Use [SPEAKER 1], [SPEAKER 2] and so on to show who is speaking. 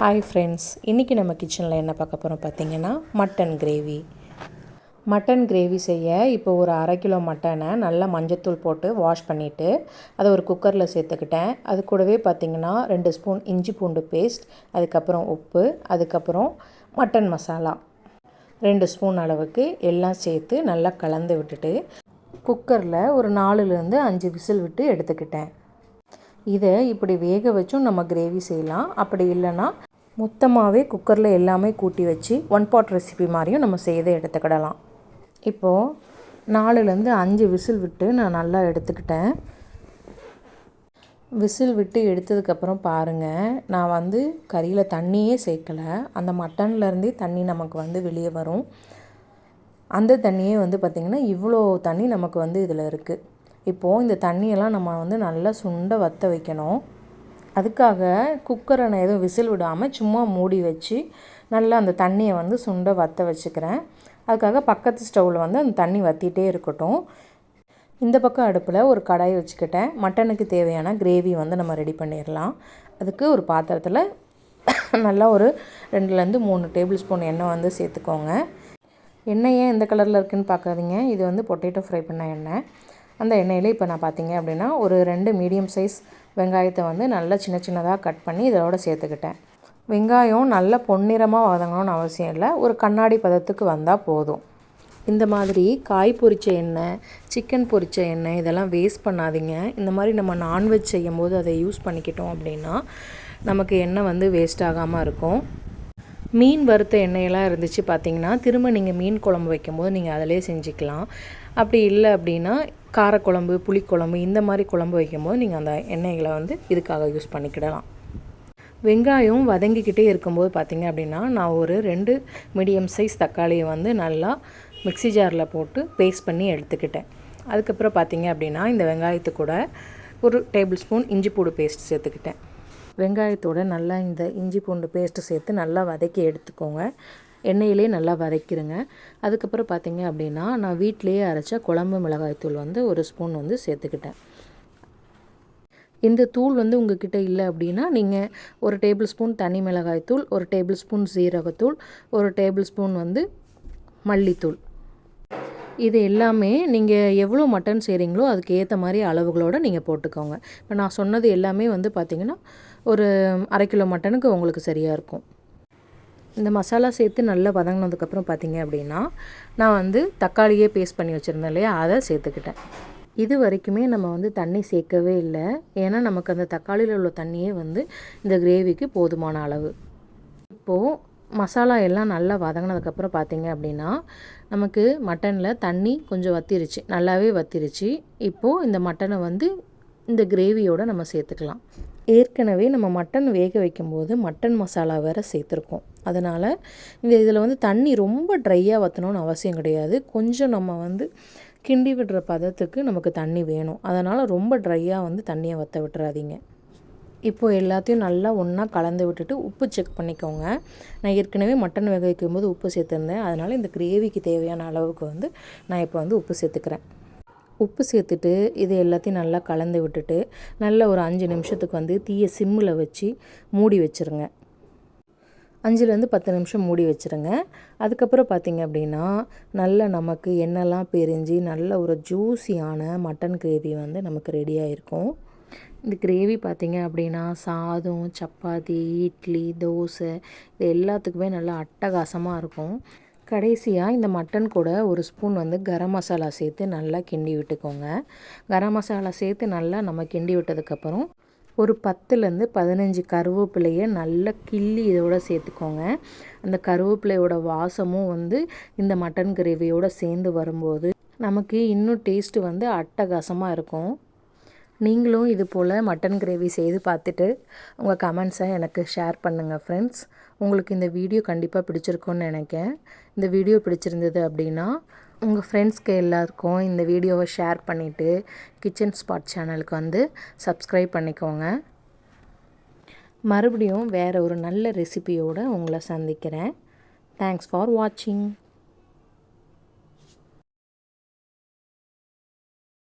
[SPEAKER 1] Hi friends இன்றைக்கி நம்ம கிச்சனில் என்ன பார்க்க போகிறோம் பார்த்தீங்கன்னா மட்டன் கிரேவி மட்டன் கிரேவி செய்ய இப்போ ஒரு அரை கிலோ மட்டனை நல்லா மஞ்சத்தூள் போட்டு வாஷ் பண்ணிவிட்டு அதை ஒரு குக்கரில் சேர்த்துக்கிட்டேன். அது கூடவே பார்த்திங்கன்னா ரெண்டு ஸ்பூன் இஞ்சி பூண்டு பேஸ்ட் அதுக்கப்புறம் உப்பு அதுக்கப்புறம் மட்டன் மசாலா ரெண்டு ஸ்பூன் அளவுக்கு எல்லாம் சேர்த்து நல்லா கலந்து விட்டுட்டு குக்கரில் ஒரு நாலுலேருந்து அஞ்சு விசில் விட்டு எடுத்துக்கிட்டேன். இதை இப்படி வேக வச்சும் நம்ம கிரேவி செய்யலாம். அப்படி இல்லைன்னா மொத்தமாகவே குக்கரில் எல்லாமே கூட்டி வச்சு ஒன் பாட் ரெசிபி மாதிரியும் நம்ம செய்து எடுத்துக்கிடலாம். இப்போது நாலுலேருந்து அஞ்சு விசில் விட்டு நான் நல்லா எடுத்துக்கிட்டேன். விசில் விட்டு எடுத்ததுக்கப்புறம் பாருங்கள் நான் வந்து கறியில் தண்ணியே சேர்க்கலை. அந்த மட்டன்லேருந்தே தண்ணி நமக்கு வந்து வெளியே வரும். அந்த தண்ணியே வந்து பார்த்திங்கன்னா இவ்வளோ தண்ணி நமக்கு வந்து இதில் இருக்குது இப்போது இந்த தண்ணியெல்லாம் நம்ம வந்து நல்லா சுண்ட வற்ற வைக்கணும். அதுக்காக குக்கரை நான் எதுவும் விசில் விடாமல் சும்மா மூடி வச்சு நல்லா அந்த தண்ணியை வந்து சுண்ட வற்ற வச்சுக்கிறேன். அதுக்காக பக்கத்து ஸ்டவ்வில் வந்து அந்த தண்ணி வற்றிட்டே இருக்கட்டும். இந்த பக்கம் அடுப்பில் ஒரு கடாய் வச்சுக்கிட்டேன். மட்டனுக்கு தேவையான கிரேவி வந்து நம்ம ரெடி பண்ணிடலாம் அதுக்கு ஒரு பாத்திரத்தில் நல்லா ஒரு ரெண்டுலேருந்து மூணு டேபிள் ஸ்பூன் எண்ணெய் வந்து சேர்த்துக்கோங்க. எண்ணெய் ஏன் எந்த கலரில் இருக்குதுன்னு பார்க்காதீங்க இது வந்து பொட்டேட்டோ ஃப்ரை பண்ண எண்ணெய். அந்த எண்ணெயில் இப்போ நான் பார்த்தீங்க அப்படின்னா ஒரு ரெண்டு மீடியம் சைஸ் வெங்காயத்தை வந்து நல்லா சின்ன சின்னதாக கட் பண்ணி இதோட சேர்த்துக்கிட்டேன். வெங்காயம் நல்ல பொன்னிறமாக வதங்கணும்னு அவசியம் இல்லை. ஒரு கண்ணாடி பதத்துக்கு வந்தால் போதும். இந்த மாதிரி காய் பொரித்த எண்ணெய் சிக்கன் பொரித்த எண்ணெய் இதெல்லாம் வேஸ்ட் பண்ணாதீங்க. இந்த மாதிரி நம்ம நான்வெஜ் செய்யும் போது அதை யூஸ் பண்ணிக்கிட்டோம் அப்படின்னா நமக்கு எண்ணெய் வந்து வேஸ்ட் ஆகாமல் இருக்கும். மீன் வறுத்த எண்ணெயெல்லாம் இருந்துச்சு பார்த்தீங்கன்னா திரும்ப நீங்கள் மீன் குழம்பு வைக்கும்போது நீங்கள் அதிலே செஞ்சுக்கலாம். அப்படி இல்லை அப்படின்னா காரக்குழம்பு புளிக்குழம்பு இந்த மாதிரி குழம்பு வைக்கும்போது நீங்கள் அந்த எண்ணெய்களை வந்து இதுக்காக யூஸ் பண்ணிக்கிடலாம். வெங்காயம் வதங்கிக்கிட்டே இருக்கும்போது பார்த்திங்க அப்படின்னா நான் ஒரு ரெண்டு மீடியம் சைஸ் தக்காளியை வந்து நல்லா மிக்சி ஜாரில் போட்டு பேஸ்ட் பண்ணி எடுத்துக்கிட்டேன். அதுக்கப்புறம் பார்த்திங்க அப்படின்னா இந்த வெங்காயத்து கூட ஒரு டேபிள் ஸ்பூன் இஞ்சி பூடு பேஸ்ட் சேர்த்துக்கிட்டேன். வெங்காயத்தோட நல்லா இந்த இஞ்சி பூண்டு பேஸ்ட்டு சேர்த்து நல்லா வதக்கி எடுத்துக்கோங்க. எண்ணெயிலே நல்லா வதக்கிடுங்க அதுக்கப்புறம் பார்த்திங்க அப்படின்னா நான் வீட்டிலேயே அரைச்ச குழம்பு மிளகாய்த்தூள் வந்து ஒரு ஸ்பூன் வந்து சேர்த்துக்கிட்டேன். இந்த தூள் வந்து உங்ககிட்ட இல்லை அப்படின்னா நீங்கள் ஒரு டேபிள் ஸ்பூன் தனி மிளகாய்த்தூள் ஒரு டேபிள் ஸ்பூன் சீரகத்தூள் ஒரு டேபிள் ஸ்பூன் வந்து மல்லித்தூள். இது எல்லாமே நீங்கள் எவ்வளோ மட்டன் செய்கிறீங்களோ அதுக்கு ஏற்ற மாதிரி அளவுகளோடு நீங்கள் போட்டுக்கோங்க. இப்போ நான் சொன்னது எல்லாமே வந்து பார்த்திங்கன்னா ஒரு அரை கிலோ மட்டனுக்கு உங்களுக்கு சரியாக இருக்கும். இந்த மசாலா சேர்த்து நல்லா வதங்கினதுக்கப்புறம் பார்த்திங்க அப்படின்னா நான் வந்து தக்காளியே பேஸ்ட் பண்ணி வச்சுருந்தேன் இல்லையா? அதை சேர்த்துக்கிட்டேன். இது வரைக்குமே நம்ம வந்து தண்ணி சேர்க்கவே இல்லை. ஏன்னா நமக்கு அந்த தக்காளியில் உள்ள தண்ணியே வந்து இந்த கிரேவிக்கு போதுமான அளவு. இப்போது மசாலா எல்லாம் நல்லா வதங்கினதுக்கப்புறம் பார்த்திங்க அப்படின்னா நமக்கு மட்டனில் தண்ணி கொஞ்சம் வத்திருச்சு. நல்லாவே வத்திருச்சு. இப்போது இந்த மட்டனை வந்து இந்த கிரேவியோடு நம்ம சேர்த்துக்கலாம். ஏற்கனவே நம்ம மட்டன் வேக வைக்கும்போது மட்டன் மசாலா வேறு சேர்த்துருக்கோம். அதனால் இந்த இதில் வந்து தண்ணி ரொம்ப ட்ரையாக வற்றணும்னு அவசியம் கிடையாது. கொஞ்சம் நம்ம வந்து கிண்டி விடுற பதத்துக்கு நமக்கு தண்ணி வேணும். அதனால் ரொம்ப ட்ரையாக வந்து தண்ணியை வற்ற விட்டுறாதீங்க. இப்போது எல்லாத்தையும் நல்லா ஒன்றா கலந்து விட்டுட்டு உப்பு செக் பண்ணிக்கோங்க. நான் ஏற்கனவே மட்டன் வேக வைக்கும்போது உப்பு சேர்த்துருந்தேன். அதனால் இந்த கிரேவிக்கு தேவையான அளவுக்கு வந்து நான் இப்போ வந்து உப்பு சேர்த்துக்கிறேன். உப்பு சேர்த்துட்டு இது எல்லாத்தையும் நல்லா கலந்து விட்டுட்டு நல்ல ஒரு அஞ்சு நிமிஷத்துக்கு வந்து தீயை சிம்மில் வச்சு மூடி வச்சுருங்க. அஞ்சுலேருந்து பத்து நிமிஷம் மூடி வச்சுருங்க. அதுக்கப்புறம் பார்த்திங்க அப்படின்னா நல்ல நமக்கு எண்ணெய்லாம் பிரிஞ்சு நல்ல ஒரு ஜூஸியான மட்டன் கிரேவி வந்து நமக்கு ரெடியாக இருக்கும் இந்த கிரேவி பார்த்திங்க அப்படின்னா சாதம் சப்பாத்தி இட்லி தோசை இது எல்லாத்துக்குமே நல்லா அட்டகாசமாக இருக்கும். கடைசியாக இந்த மட்டன் கூட ஒரு ஸ்பூன் வந்து கரம் மசாலா சேர்த்து நல்லா கிண்டி விட்டுக்கோங்க. கரம் மசாலா சேர்த்து நல்லா நம்ம கிண்டி விட்டதுக்கப்புறம் ஒரு பத்துலேருந்து பதினஞ்சு கருவேப்பிலையை நல்லா கிள்ளி இதோட சேர்த்துக்கோங்க. அந்த கருவேப்பிலையோட வாசமும் வந்து இந்த மட்டன் கிரேவியோடு சேர்ந்து வரும்போது நமக்கு இன்னும் டேஸ்ட்டு வந்து அட்டகாசமாக இருக்கும். நீங்களும் இது போல் மட்டன் கிரேவி செய்து பார்த்துட்டு உங்கள் கமெண்ட்ஸை எனக்கு ஷேர் பண்ணுங்கள் ஃப்ரெண்ட்ஸ் உங்களுக்கு இந்த வீடியோ கண்டிப்பாக பிடிச்சிருக்கும்னு நினைக்கிறேன். இந்த வீடியோ பிடிச்சிருந்தது அப்படின்னா உங்கள் ஃப்ரெண்ட்ஸ்க்கு எல்லாருக்கும் இந்த வீடியோவை ஷேர் பண்ணிவிட்டு கிச்சன் ஸ்பாட் சேனலுக்கு வந்து சப்ஸ்கிரைப் பண்ணிக்கோங்க. மறுபடியும் வேறு ஒரு நல்ல ரெசிபியோடு உங்களை சந்திக்கிறேன். தேங்க்ஸ் ஃபார் வாட்சிங்